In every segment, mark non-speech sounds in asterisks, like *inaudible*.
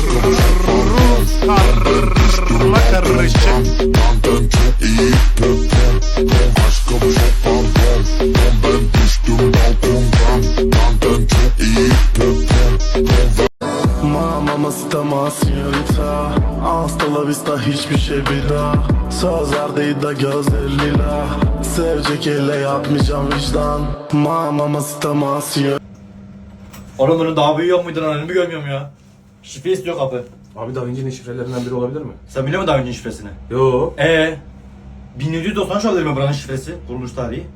Rus karma karışık. Stama signorita Hasta la vista hiçbir şey bir daha Sözler de gözler lila Sevecek elle yapmayacağım vicdan Mamma stama signorita Oğlum bunun daha büyüğü yok muydu lan? Önümü görmüyorum ya. Şifre istiyor kapı. Abi Da Vinci'nin şifrelerinden biri olabilir mi? Sen biliyor musun daha önce şifresini? Yo. Ee, 1793 olabilir mi buranın şifresi? Kuruluş tarihi.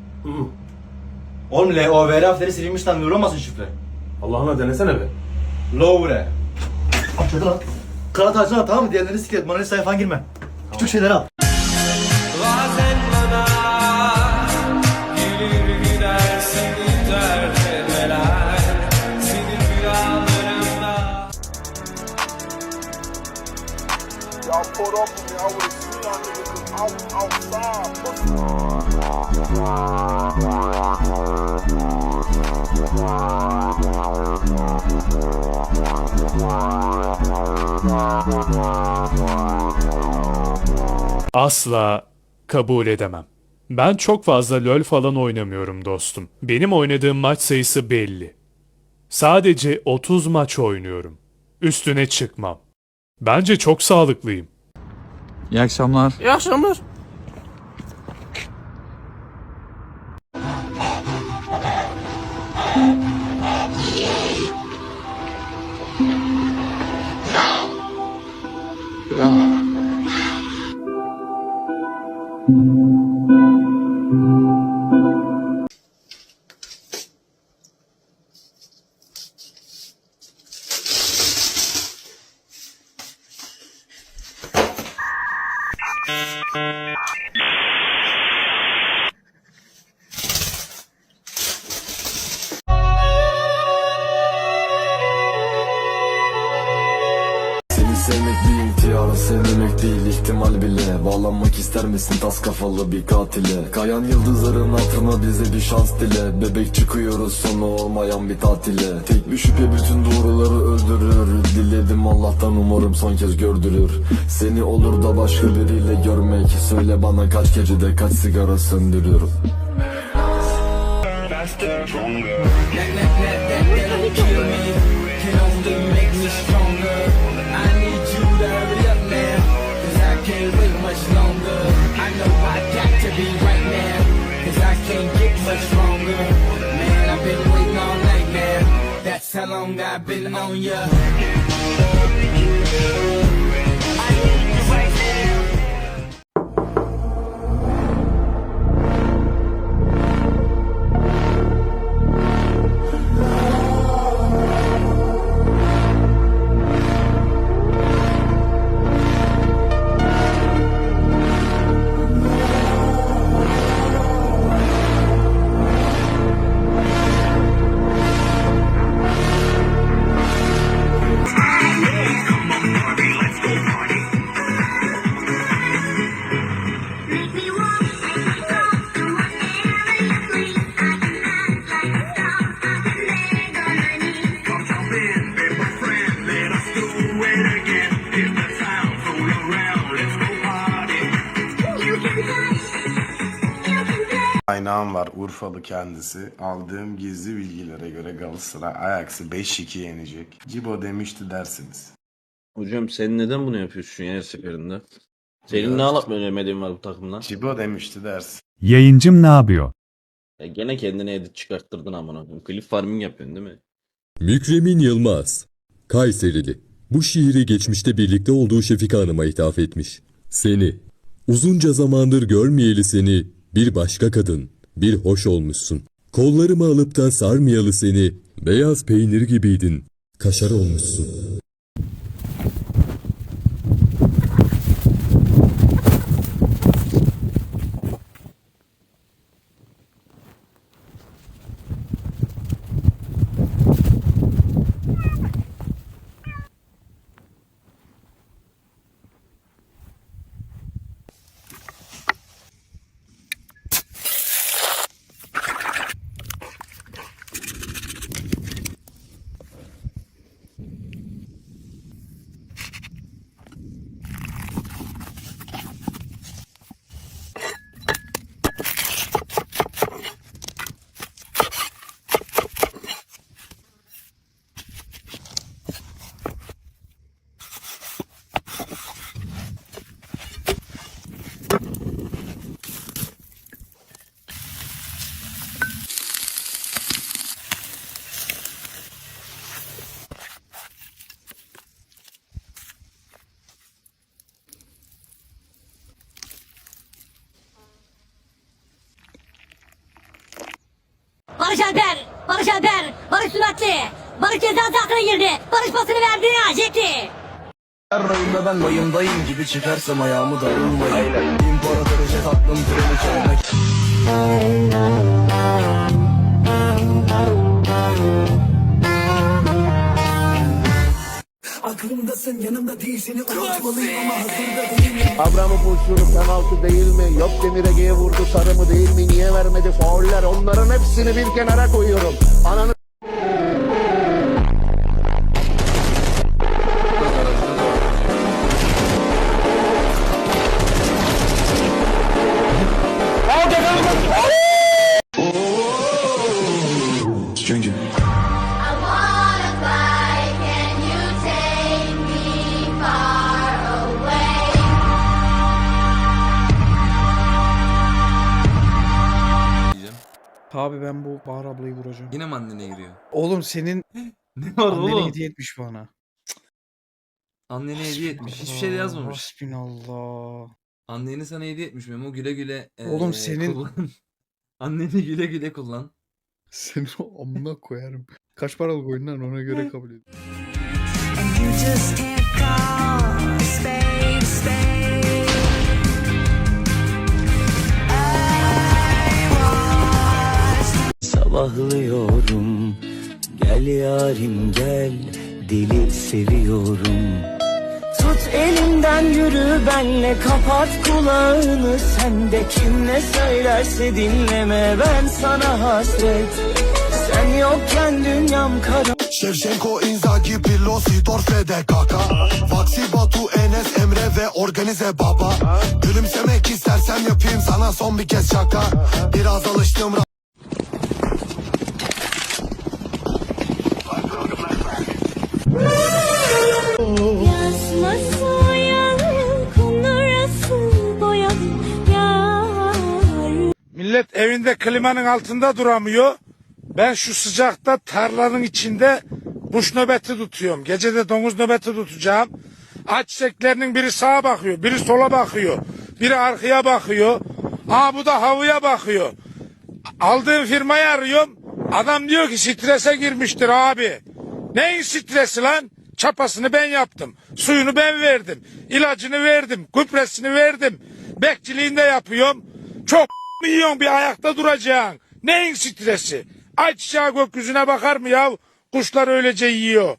Oğlum LOVR harfleri silinmiş lan. Nur olmasın şifre. Allah'ına denesene be. Louvre. Açıldı lan. Kağıt açsana tamam mı? Diğerleri siklet. Sayfaya falan girme. Küçük şeyler al. Pulled up on me, I would've seen y'all niggas out, outside Asla kabul edemem. Ben çok fazla LoL falan oynamıyorum dostum. Benim oynadığım maç sayısı belli. Sadece 30 maç oynuyorum. Üstüne çıkmam. Bence çok sağlıklıyım. İyi akşamlar. İyi akşamlar. Seni sevmek bir ihtiyar, sevmemek değil ihtimal bile Bağlanmak ister misin tas kafalı bir katile Kayan yıldızların hatırına bize bir şans dile Bebek çıkıyoruz sonu olmayan bir tatile Tek bir şüphe bütün doğruları öldürür Diledim Allah'tan umarım son kez gördürür Seni olur da başka biriyle görmek Söyle bana kaç gecede kaç sigara söndürür much longer. I know I got to be right now, cause I can't get much stronger. Man, I've been waiting all night man. That's how long I've been on ya. Kaynağım var Urfalı kendisi. Aldığım gizli bilgilere göre Galatasaray Ajax'ı 5-2 yenecek. Cibo demişti dersiniz. Hocam sen neden bunu yapıyorsun ya her seferinde? Senin ne işte. anlatmaya var bu takımdan? Cibo demişti dersin. Yayıncım ne yapıyor? Ya gene kendine edit çıkarttırdın amına koyayım. Clip farming yapıyorsun değil mi? Mükremin Yılmaz, Kayserili. Bu şiiri geçmişte birlikte olduğu Şefika Hanım'a ithaf etmiş. Seni, uzunca zamandır görmeyeli seni, bir başka kadın, bir hoş olmuşsun. Kollarımı alıp da sarmayalı seni, beyaz peynir gibiydin, kaşar olmuşsun. Barış Alper, Barış Alper, Barış Suratlı, Barış ceza sahasına girdi. Barış pasını verdi, Jetty. Her rayımda ben layımdayım gibi çıkarsam ayağımı darılmayın İmparator jet aklım kraliçe Aklımdasın yanımda değil seni unutmalıyım ama hazırda değilim Abram'ı vuruşunu penaltı değil mi? Yok Demir Ege'ye vurdu sarı mı değil mi? Niye vermedi fauller? Onların hepsini bir kenara koyuyorum. Ananı Abi ben bu Bahar ablayı vuracağım. Yine mi annene giriyor? Oğlum senin *laughs* Ne var annene hediye etmiş bana. Annene hediye etmiş. Hiçbir şey de yazmamış. Hasbinallah. Anneni sana hediye etmiş Memo. Güle güle. eee, Oğlum senin- kullan. *laughs* Anneni güle güle kullan. Seni o amına koyarım. Kaç paralık oyundan ona göre kabul et. Sabahlıyorum Gel yarim gel. Deli seviyorum. Tut elimden yürü benle. Kapat kulağını. Sen de kim ne söylerse dinleme. Ben sana hasret. Sen yokken dünyam kara. Şevşenko, Inzaghi, Pirlo, Sidor, Fede, Kaka Faksi, Batu, Enes, Emre ve organize baba. Gülümsemek istersen yapayım sana son bir kez şaka. Biraz alıştım Millet evinde klimanın altında duramıyor. Ben şu sıcakta tarlanın içinde kuş nöbeti tutuyorum. Gece de domuz nöbeti tutacağım. Aç çiçeklerinin biri sağa bakıyor, biri sola bakıyor. Biri arkaya bakıyor. Aa bu da havuya bakıyor. Aldığım firmayı arıyorum. Adam diyor ki strese girmiştir abi. Neyin stresi lan? Çapasını ben yaptım. Suyunu ben verdim. ilacını verdim. Gübresini verdim. Bekçiliğini de yapıyorum. Çok yiyorsun bir ayakta duracaksın. Neyin stresi? Ay çiçeği gökyüzüne bakar mı ya? Kuşlar öylece yiyor.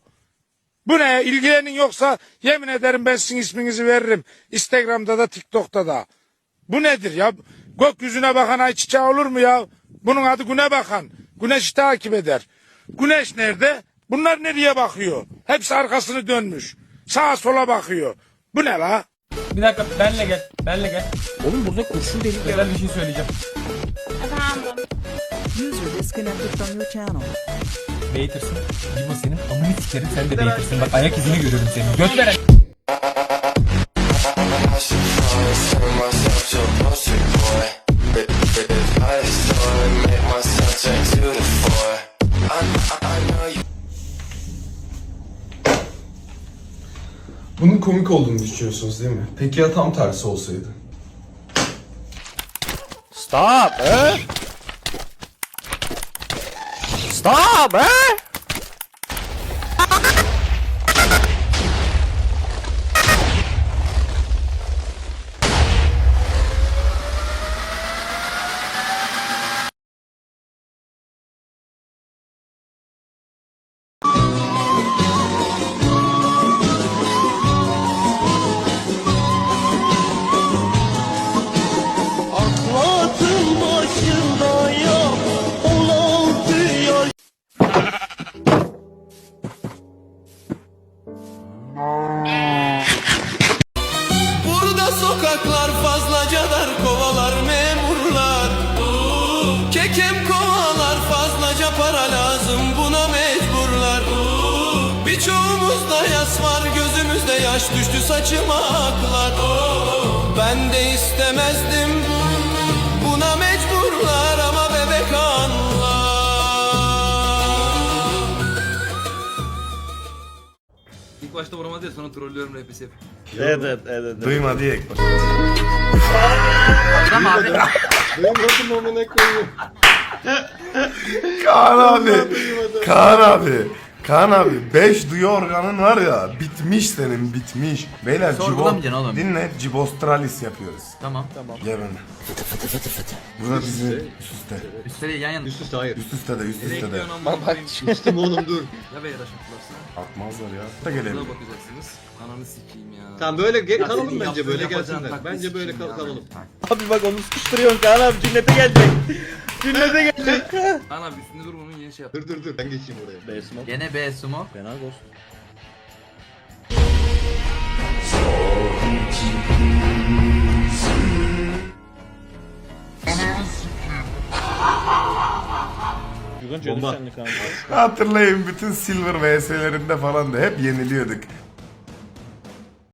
Bu ne? İlgilenin yoksa yemin ederim ben sizin isminizi veririm. Instagram'da da TikTok'ta da. Bu nedir ya? Gökyüzüne bakan ay çiçeği olur mu ya? Bunun adı güne bakan. Güneşi takip eder. Güneş nerede? Bunlar nereye bakıyor? Hepsi arkasını dönmüş. Sağa sola bakıyor. Bu ne la? Bir dakika benle gel. Benle gel. Oğlum burada kurşun delik özel bir şey söyleyeceğim. Efendim. Beytirsin. Cibo senin amını sikerim sen de beytirsin. Bak ayak izini görüyorum senin. Göt veren. Komik olduğunu düşünüyorsunuz değil mi? Peki ya tam tersi olsaydı? Stop, eh? Stop, eh? Yaş düştü saçıma aklar Ben de istemezdim buna mecburlar ama bebek anlar İlk başta vuramaz ya sonra trollüyorum rapisi. Evet, evet, evet. Duyma diye. Benim rakım amına koyayım. Kaan abi. Kaan abi. Kaan abi 5 duyu organın var ya bitmiş senin bitmiş. Beyler cibo, Sorgulamayacaksın oğlum. dinle cibostralis yapıyoruz. Tamam. Tamam. Gel benimle. Burada bizim üst üste. Üstelik yan yana. Üst üste hayır. Üst üste de üst üste de. Üstüm oğlum dur. Ya beyler aşıklarsa? Atmazlar ya. Da gelelim. bakacaksınız. Ananı sikeyim ya. Tamam böyle ge- kalalım bence böyle gelsinler. Bence böyle kal- kalalım. Abi bak onu sıkıştırıyorsun Kaan abi cennete gelecek. *laughs* cennete gelecek. Ana abi üstünde dur bunun yeni şey yap. Dur dur dur ben geçeyim oraya. Gene B sumo. Fena. Yugan Bomba. Hatırlayın bütün Silver VS'lerinde falan da hep yeniliyorduk.